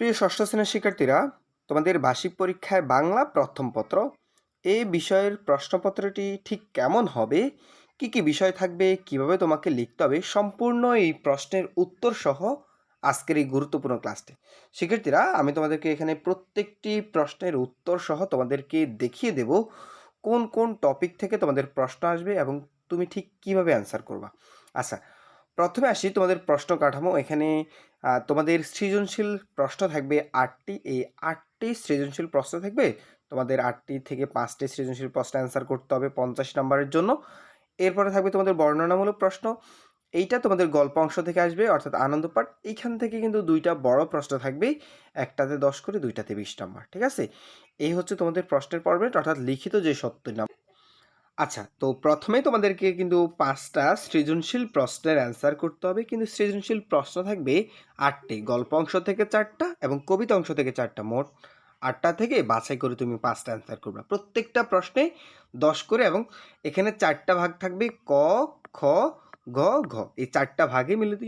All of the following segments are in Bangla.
প্রিয় ষষ্ঠ শ্রেণির শিক্ষার্থীরা, তোমাদের বার্ষিক পরীক্ষায় বাংলা প্রথম পত্র এই বিষয়ের প্রশ্নপত্রটি ঠিক কেমন হবে, কি কি বিষয় থাকবে, কীভাবে তোমাকে লিখতে হবে, সম্পূর্ণ এই প্রশ্নের উত্তর সহ আজকের এই গুরুত্বপূর্ণ ক্লাসটি। শিক্ষার্থীরা, আমি তোমাদেরকে এখানে প্রত্যেকটি প্রশ্নের উত্তর সহ তোমাদেরকে দেখিয়ে দেব, কোন কোন টপিক থেকে তোমাদের প্রশ্ন আসবে এবং তুমি ঠিক কীভাবে অ্যান্সার করবা। আচ্ছা প্রথমে আসি তোমাদের প্রশ্ন কাঠামো। এখানে তোমাদের সৃজনশীল প্রশ্ন থাকবে আটটি। এই আটটি সৃজনশীল প্রশ্ন থাকবে, তোমাদের আটটি থেকে পাঁচটি সৃজনশীল প্রশ্ন অ্যান্সার করতে হবে পঞ্চাশ নম্বরের জন্য। এরপরে থাকবে তোমাদের বর্ণনামূলক প্রশ্ন। এইটা তোমাদের গল্প অংশ থেকে আসবে, অর্থাৎ আনন্দ পাঠ। এইখান থেকে কিন্তু দুইটা বড় প্রশ্ন থাকবে একটাতে দশ করে, দুইটাতে বিশ নম্বর, ঠিক আছে? এই হচ্ছে তোমাদের প্রশ্নের পর্বে অর্থাৎ লিখিত যে সত্তর নম্বর আচ্ছা তো প্রথমে তোমাদেরকে কিন্তু পাঁচটা সৃজনশীল প্রশ্নের অ্যান্সার করতে হবে। কিন্তু সৃজনশীল প্রশ্ন থাকবে আটটি। গল্প অংশ থেকে চারটা এবং কবিতা অংশ থেকে চারটা মোট। আটটা থেকে বাছাই করে তুমি পাঁচটা অ্যান্সার করবে। প্রত্যেকটা প্রশ্নে দশ করে এবং এখানে চারটা ভাগ থাকবে ক, খ, ঘ ঘ। এই চারটা ভাগে মিলিত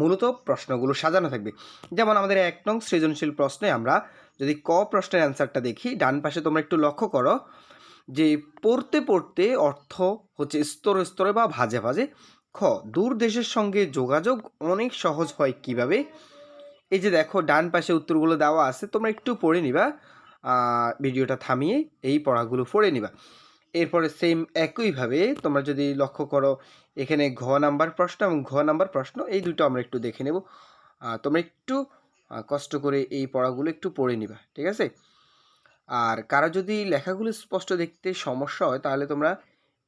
মূলত প্রশ্নগুলো সাজানো থাকবে। যেমন আমাদের এক নং সৃজনশীল প্রশ্নে আমরা যদি ক প্রশ্নের অ্যান্সারটা দেখি, ডান পাশে তোমরা একটু লক্ষ্য করো। যে পড়তে পড়তে অর্থ হচ্ছে স্তরে স্তরে বা ভাজে ভাজে খ, দূর দেশের সঙ্গে যোগাযোগ অনেক সহজ হয় কীভাবে? এই যে দেখো, ডান পাশে উত্তরগুলো দেওয়া আছে, তোমরা একটু পড়ে নিবা। ভিডিওটা থামিয়ে এই পড়াগুলো পড়ে নিবা। এরপরে সেম একইভাবে তোমরা যদি লক্ষ্য করো, এখানে ঘ নাম্বার প্রশ্ন এবং ঘ নাম্বার প্রশ্ন, এই দুটো আমরা একটু দেখে নেব। তোমরা একটু কষ্ট করে এই পড়াগুলো একটু পড়ে নিবা, ঠিক আছে? আর কারও যদি লেখাগুলো স্পষ্ট দেখতে সমস্যা হয়, তাহলে তোমরা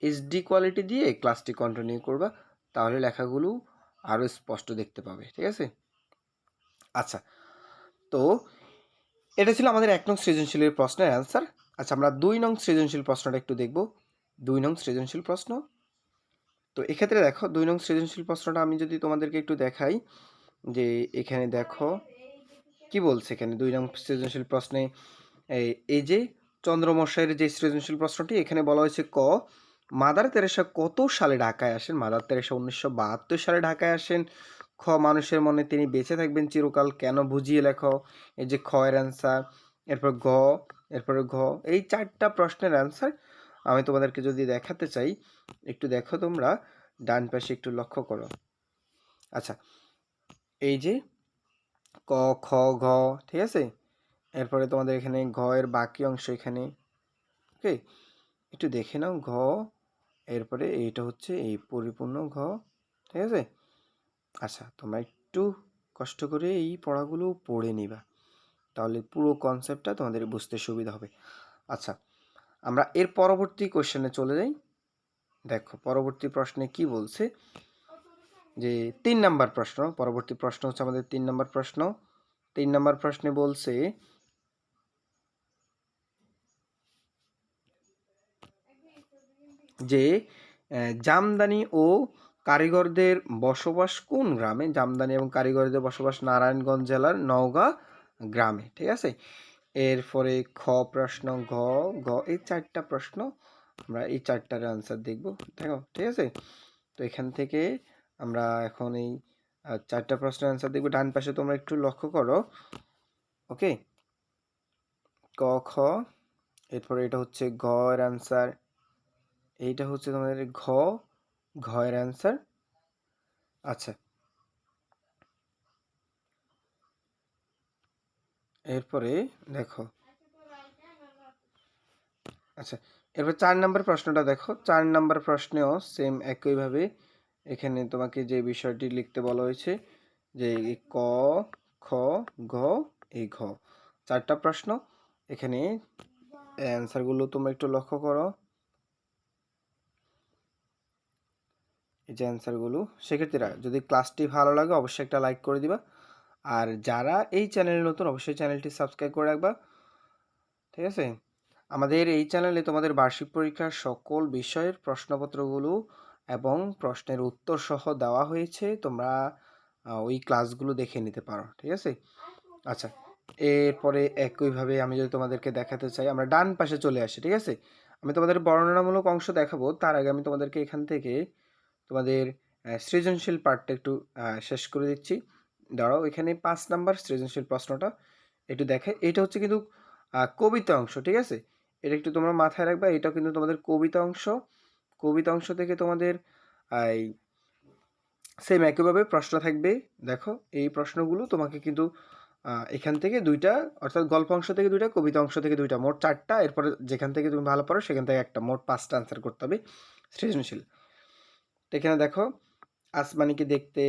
এইচডি কোয়ালিটি দিয়ে ক্লাসটি কন্টিনিউ করবা, তাহলে লেখাগুলো আরও স্পষ্ট দেখতে পাবে, ঠিক আছে? আচ্ছা তো এটা ছিল আমাদের এক নং সৃজনশীলের প্রশ্নের অ্যান্সার আচ্ছা আমরা দুই নং সৃজনশীল প্রশ্নটা একটু দেখব। দুই নং সৃজনশীল প্রশ্ন। তো এক্ষেত্রে দেখো, দুই নং সৃজনশীল প্রশ্নটা আমি যদি তোমাদেরকে একটু দেখাই, যে এখানে দেখো, কি বলছে এখানে দুই নং সৃজনশীল প্রশ্নে? এই যে চন্দ্রমশাইয়ের যে সৃজনশীল প্রশ্নটি, এখানে বলা হয়েছে ক, মাদার তেরেসা কত সালে ঢাকায় আসেন? মাদার তেরেসা উনিশশো বাহাত্তর সালে ঢাকায় আসেন। খ, মানুষের মনে তিনি বেঁচে থাকবেন চিরকাল, কেন বুঝিয়ে লেখো? এই যে খ এর অ্যান্সার এরপর গ, এরপরে ঘ, এই চারটা প্রশ্নের অ্যান্সার আমি তোমাদেরকে যদি দেখাতে চাই, একটু দেখো তোমরা, ডান পাশে একটু লক্ষ্য করো। আচ্ছা এই যে ক, খ, ঘ, ঠিক আছে? এরপরে তোমাদের এখানে ঘ এর বাকি অংশ এখানে। ওকে? একটু দেখে নাও ঘ। এরপরে এইটা হচ্ছে এই পরিপূর্ণ ঘ। ঠিক আছে? আচ্ছা তোমরা একটু কষ্ট করে এই পড়াগুলো পড়ে নিবা। তাহলে পুরো কনসেপ্টটা তোমাদের বুঝতে সুবিধা হবে। আচ্ছা আমরা এর পরবর্তী কোশ্চেনে চলে যাই। দেখো, পরবর্তী প্রশ্নে কি বলছে? যে তিন নাম্বার প্রশ্ন, পরবর্তী প্রশ্ন হচ্ছে আমাদের তিন নাম্বার প্রশ্ন। তিন নাম্বার প্রশ্নে বলছে যে জামদানি ও কারিগরদের বসবাস কোন গ্রামে? জামদানি এবং কারিগরদের বসবাস নারায়ণগঞ্জ জেলার নওগাঁ গ্রামে, ঠিক আছে? এরপরে খ প্রশ্ন, ঘ, গ, এই চারটা প্রশ্ন আমরা এই চারটার আনসার দেখব, দেখো, ঠিক আছে? তো এখান থেকে আমরা এখন এই চারটা প্রশ্নের আনসার দেখব। ডান পাশে তোমরা একটু লক্ষ্য করো ওকে ক, খ, এরপরে এটা হচ্ছে ঘ এর আনসার এইটা হচ্ছে তোমাদের ঘ ঘ এর অ্যান্সার আচ্ছা। এরপরে দেখো। আচ্ছা এরপর চার নম্বর প্রশ্নটা দেখো। চার নম্বর প্রশ্নেও সেম একইভাবে এখানে তোমাকে যে বিষয়টি লিখতে বলা হয়েছে, যে ক, খ, ঘ, এই ঘ। চারটা প্রশ্ন, এখানে অ্যান্সারগুলো তোমরা একটু লক্ষ্য করো। এই যে অ্যান্সারগুলো সেক্ষেত্রে যদি ক্লাসটি ভালো লাগে, অবশ্যই একটা লাইক করে দিবা। আর যারা এই চ্যানেলে নতুন, অবশ্যই চ্যানেলটি সাবস্ক্রাইব করে রাখবা। ঠিক আছে? আমাদের এই চ্যানেলে তোমাদের বার্ষিক পরীক্ষার সকল বিষয়ের প্রশ্নপত্রগুলো এবং প্রশ্নের উত্তর সহ দেওয়া হয়েছে। তোমরা ওই ক্লাসগুলো দেখে নিতে পারো। ঠিক আছে? আচ্ছা এরপরে একইভাবে আমি যদি তোমাদেরকে দেখাতে চাই, আমরা ডান পাশে চলে আসি। ঠিক আছে? আমি তোমাদের বর্ণনামূলক অংশ দেখাবো। তার আগে আমি তোমাদেরকে এখান থেকে তোমাদের সৃজনশীল পার্টটা একটু শেষ করে দিচ্ছি। দাঁড়াও, এখানে পাঁচ নাম্বার সৃজনশীল প্রশ্নটা, একটু দেখে। এটা হচ্ছে কিন্তু কবিতা অংশ, ঠিক আছে? এটা একটু তোমরা মাথায় রাখবা, এটাও কিন্তু তোমাদের কবিতা অংশ। কবিতা অংশ থেকে তোমাদের এই সেম একইভাবে প্রশ্ন থাকবে। দেখো, এই প্রশ্নগুলো তোমাকে কিন্তু এখান থেকে দুইটা, অর্থাৎ গল্প অংশ থেকে দুইটা, কবিতা অংশ থেকে দুইটা, মোট চারটা। এরপরে যেখান থেকে তুমি ভালো পারো সেখান থেকে একটা, মোট পাঁচটা আনসার করতে হবে সৃজনশীল। এখানে দেখো, আসমানিকে দেখতে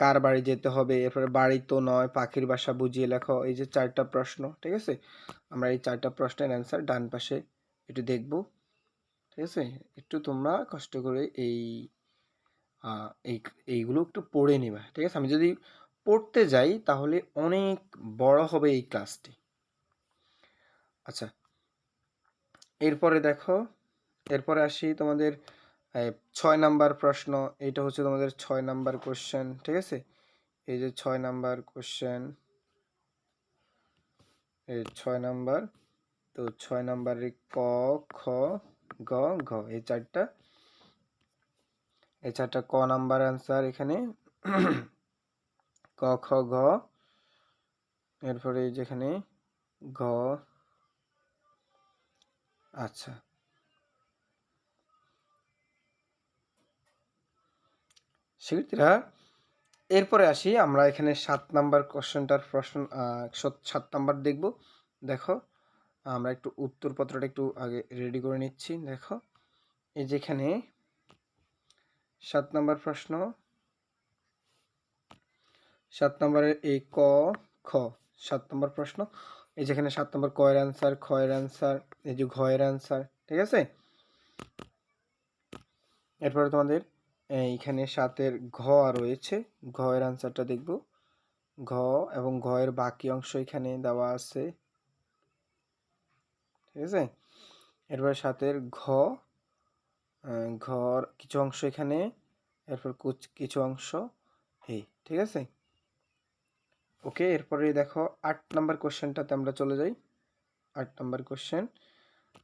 কার বাড়ি যেতে হবে? এরপরে বাড়ি তো নয়, পাখির বাসা বুঝিয়ে লেখো। এই যে চারটা প্রশ্ন, ঠিক আছে? আমরা এই চারটা প্রশ্নের অ্যান্সার ডান পাশে একটু দেখব, ঠিক আছে? একটু তোমরা কষ্ট করে এই এই, এইগুলো একটু পড়ে নিবা, ঠিক আছে? আমি যদি পড়তে যাই, তাহলে অনেক বড় হবে এই ক্লাসটি আচ্ছা এরপরে দেখো, এরপরে আসি তোমাদের ছয় নাম্বার প্রশ্ন এইটা হচ্ছে তোমাদের ছয় নাম্বার কোশ্চেন ঠিক আছে? এই যে ছয় নাম্বার কোশ্চেন এই ছয় নাম্বার, তো ছয় নাম্বারে ক, খ, গ, ঘ, এই চারটা। এই চারটা ক নাম্বার অ্যান্সার এখানে। ক, খ গ এরপরে যেখানে ঘ আচ্ছা। শিক্ষার্থীরা। এরপরে আসি, আমরা এখানে সাত নাম্বার কোশ্চেনটার প্রশ্ন সাত নাম্বার দেখব। দেখো, আমরা একটু উত্তরপত্রটা একটু আগে রেডি করে নিচ্ছি, দেখো। এই যেখানে সাত নাম্বার প্রশ্ন। সাত নম্বরের এই ক, খ, সাত নম্বর প্রশ্ন। এই যেখানে সাত নম্বর কয়ের অ্যান্সার খয়ের অ্যান্সার এই যে ঘয়ের অ্যান্সার ঠিক আছে? এরপরে তোমাদের এইখানে সাতের ঘ রয়েছে। ঘয়ের আনসারটা দেখব। ঘ এবং ঘয়ের বাকি অংশ এখানে দেওয়া আছে। ঠিক আছে? এরপরে সাতের ঘ ঘর কিছু অংশ এখানে, এরপর কিছু অংশ এই ঠিক আছে? ওকে, এরপরে দেখো আট নাম্বার কোশ্চেনটাতে আমরা চলে যাই। আট নাম্বার কোশ্চেন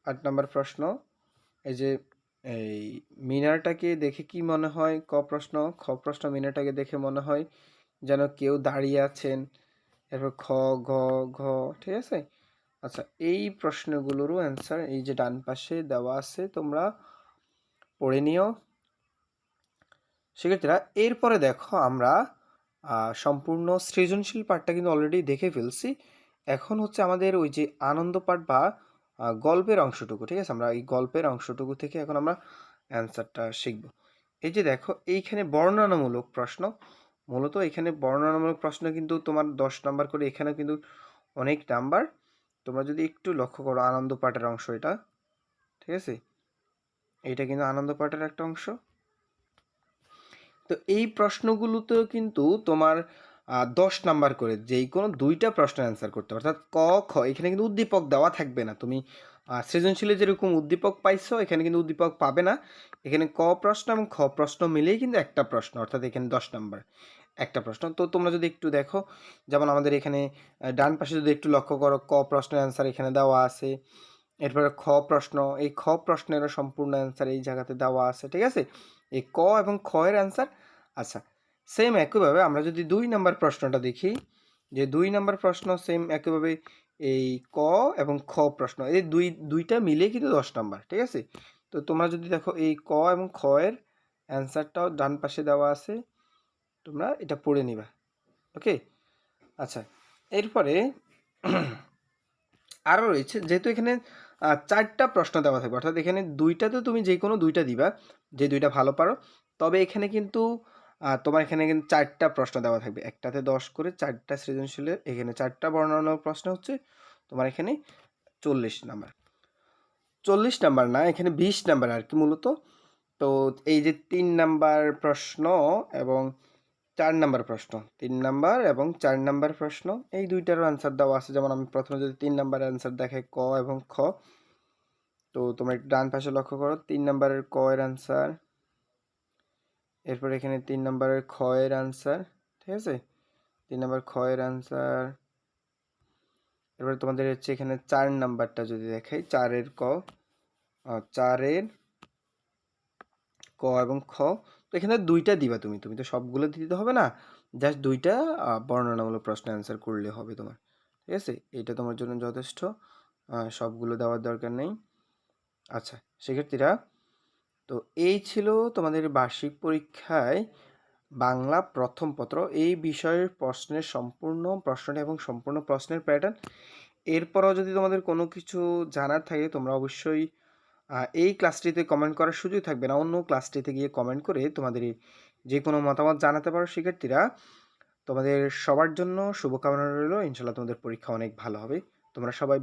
আট নাম্বার প্রশ্ন, এই যে এই মিনারটাকে দেখে কি মনে হয়? ক প্রশ্ন। খ প্রশ্ন মিনারটাকে দেখে মনে হয় যেন কেউ দাঁড়িয়ে আছেন। এরপর খ, ঘ ঘ, ঠিক আছে? আচ্ছা এই প্রশ্নগুলোরও অ্যান্সার এই যে ডান পাশে দেওয়া আছে, তোমরা পড়ে নিও। সেক্ষেত্রে এরপরে দেখো আমরা সম্পূর্ণ সৃজনশীল পাঠটা কিন্তু অলরেডি দেখে ফেলছি। এখন হচ্ছে আমাদের ওই যে আনন্দ পাঠ বা গল্পের অংশটুকু, ঠিক আছে? আমরা এই গল্পের অংশটুকু থেকে এখন আমরা অ্যান্সারটা শিখব। এই যে দেখো, এইখানে বর্ণনামূলক প্রশ্ন। মূলত এখানে বর্ণনামূলক প্রশ্ন কিন্তু তোমার দশ নাম্বার করে এখানে কিন্তু অনেক নাম্বার। তোমরা যদি একটু লক্ষ্য করো, আনন্দ পাঠের অংশ এটা, ঠিক আছে? এটা কিন্তু আনন্দ পাঠের একটা অংশ। তো এই প্রশ্নগুলোতেও কিন্তু তোমার দশ নাম্বার করে যেই কোনো দুইটা প্রশ্নের অ্যান্সার করতে হবে। অর্থাৎ ক, খ, এখানে কিন্তু উদ্দীপক দেওয়া থাকবে না। তুমি সৃজনশীলে যেরকম উদ্দীপক পাইছো, এখানে কিন্তু উদ্দীপক পাবে না। এখানে ক প্রশ্ন এবং খ প্রশ্ন মিলেই কিন্তু একটা প্রশ্ন, অর্থাৎ এখানে দশ নাম্বার একটা প্রশ্ন। তো তোমরা যদি একটু দেখো, যেমন আমাদের এখানে ডান পাশে যদি একটু লক্ষ্য করো, ক প্রশ্নের অ্যান্সার এখানে দেওয়া আছে। এরপরে খ প্রশ্ন, এই খ প্রশ্নেরও সম্পূর্ণ অ্যান্সার এই জায়গাতে দেওয়া আছে, ঠিক আছে? এই ক এবং খ এর অ্যান্সার আচ্ছা সেম একইভাবে আমরা যদি দুই নাম্বার প্রশ্নটা দেখি, যে দুই নাম্বার প্রশ্ন সেম একইভাবে এই ক এবং খ প্রশ্ন, এই দুই, দুইটা মিলে কিন্তু দশ নাম্বার, ঠিক আছে? তো তোমরা যদি দেখো এই ক এবং খ এর অ্যান্সারটাও ডান পাশে দেওয়া আছে, তোমরা এটা পড়ে নিবা, ওকে? আচ্ছা এরপরে আরও রয়েছে, যেহেতু এখানে চারটা প্রশ্ন দেওয়া থাকবে, অর্থাৎ এখানে দুইটাতে তুমি যে কোনো দুইটা দিবা, যে দুইটা ভালো পারো, তবে এখানে কিন্তু তোমার এখানে কিন্তু চারটা প্রশ্ন দেওয়া থাকবে। একটাতে দশ করে, চারটা সৃজনশীলে এখানে চারটা বর্ণনামূলক প্রশ্ন হচ্ছে তোমার এখানে চল্লিশ নাম্বার। চল্লিশ নাম্বার না, এখানে বিশ নাম্বার আর কি মূলত। তো এই যে তিন নাম্বার প্রশ্ন এবং চার নাম্বার প্রশ্ন, তিন নাম্বার এবং চার নাম্বার প্রশ্ন, এই দুইটারও অ্যান্সার দেওয়া আছে। যেমন আমি প্রথমে যদি তিন নাম্বার অ্যান্সার দেখাই ক এবং খ, তো তোমরা একটু ডান পাশে লক্ষ্য করো, তিন নাম্বারের ক এর অ্যান্সার এরপর এখানে তিন নাম্বারের এর অ্যান্সার ঠিক আছে? তিন নাম্বার এর অ্যান্সার এরপরে তোমাদের হচ্ছে এখানে চার নাম্বারটা যদি দেখাই, চারের ক চারের ক এবং খ, তো এখানে দুইটা দিবা তুমি তুমি তো সবগুলো দিতে হবে না জাস্ট দুইটা বর্ণনামূলক প্রশ্ন অ্যান্সার করলে হবে তোমার, ঠিক আছে? এটা তোমার জন্য যথেষ্ট সবগুলো দেওয়ার দরকার নেই। আচ্ছা শিক্ষার্থীরা তো এই ছিল তোমাদের বার্ষিক পরীক্ষায় বাংলা প্রথম পত্র। এই বিষয়ের প্রশ্নের সম্পূর্ণ প্রশ্নটা এবং সম্পূর্ণ প্রশ্নের প্যাটার্ন এরপরও যদি তোমাদের কোনো কিছু জানার থাকে, তোমরা অবশ্যই এই ক্লাসটিতে কমেন্ট করার সুযোগ থাকবে না। অন্য ক্লাসটিতে গিয়ে কমেন্ট করে তোমাদের যে কোনো মতামত জানাতে পারো শিক্ষার্থীরা। তোমাদের সবার জন্য শুভকামনা রইল। ইনশাল্লাহ তোমাদের পরীক্ষা অনেক ভালো হবে। তোমরা সবাই